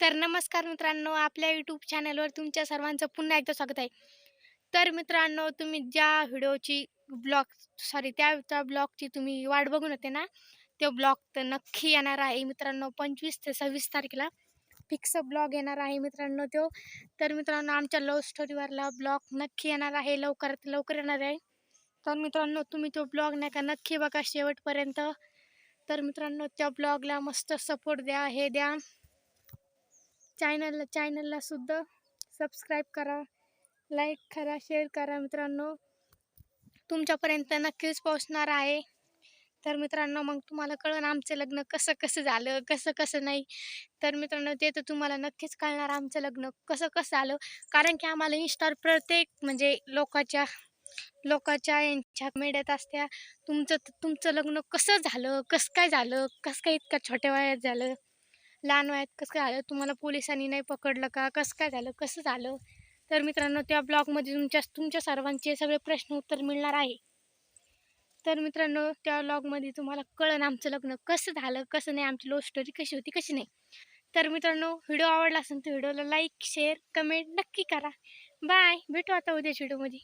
तर नमस्कार मित्रांनो आपल्या यूट्यूब चॅनलवर तुमच्या सर्वांचं पुन्हा एकदा स्वागत आहे. तर मित्रांनो तुम्ही ज्या व्हिडिओची ब्लॉग सॉरी त्या त्या ब्लॉगची तुम्ही वाट बघून होते ना तो ब्लॉग तर नक्की येणार आहे मित्रांनो पंचवीस ते सव्वीस तारखेला. फिक्स ब्लॉग येणार आहे मित्रांनो तो. तर मित्रांनो आमच्या लव्ह स्टोरीवरला ब्लॉग नक्की येणार आहे लवकरात लवकर येणार आहे. तर मित्रांनो तुम्ही तो ब्लॉग नाही का नक्की बघा शेवटपर्यंत. तर मित्रांनो त्या ब्लॉगला मस्त सपोर्ट द्या हे द्या. चॅनलला चॅनलला सुद्धा सबस्क्राईब करा लाईक करा शेअर करा मित्रांनो. तुमच्यापर्यंत नक्कीच पोहोचणार आहे. तर मित्रांनो मग तुम्हाला कळण आमचं लग्न कसं कसं झालं कसं कसं नाही. तर मित्रांनो ते तर तुम्हाला नक्कीच कळणार आमचं लग्न कसं कसं आलं कारण की आम्हाला इंस्टार प्रत्येक म्हणजे लोकाच्या लोकाच्या यांच्या मेड्यात असत्या. तुमचं तुमचं लग्न कसं झालं कसं काय झालं कसं काय इतकं छोट्या वयात झालं? लहान वयात कसं काय झालं? तुम्हाला पोलिसांनी नाही पकडलं का? कसं काय झालं? कसं झालं? तर मित्रांनो त्या ब्लॉगमध्ये तुमच्या तुमच्या सर्वांचे सगळे प्रश्न उत्तर मिळणार आहे. तर मित्रांनो त्या ब्लॉगमध्ये तुम्हाला कळण आमचं लग्न कसं झालं कसं नाही आमची लव्ह स्टोरी कशी होती कशी नाही. तर मित्रांनो व्हिडिओ आवडला असेल तर व्हिडिओला लाईक शेअर कमेंट नक्की करा. बाय भेटू आता उद्याच्या व्हिडिओमध्ये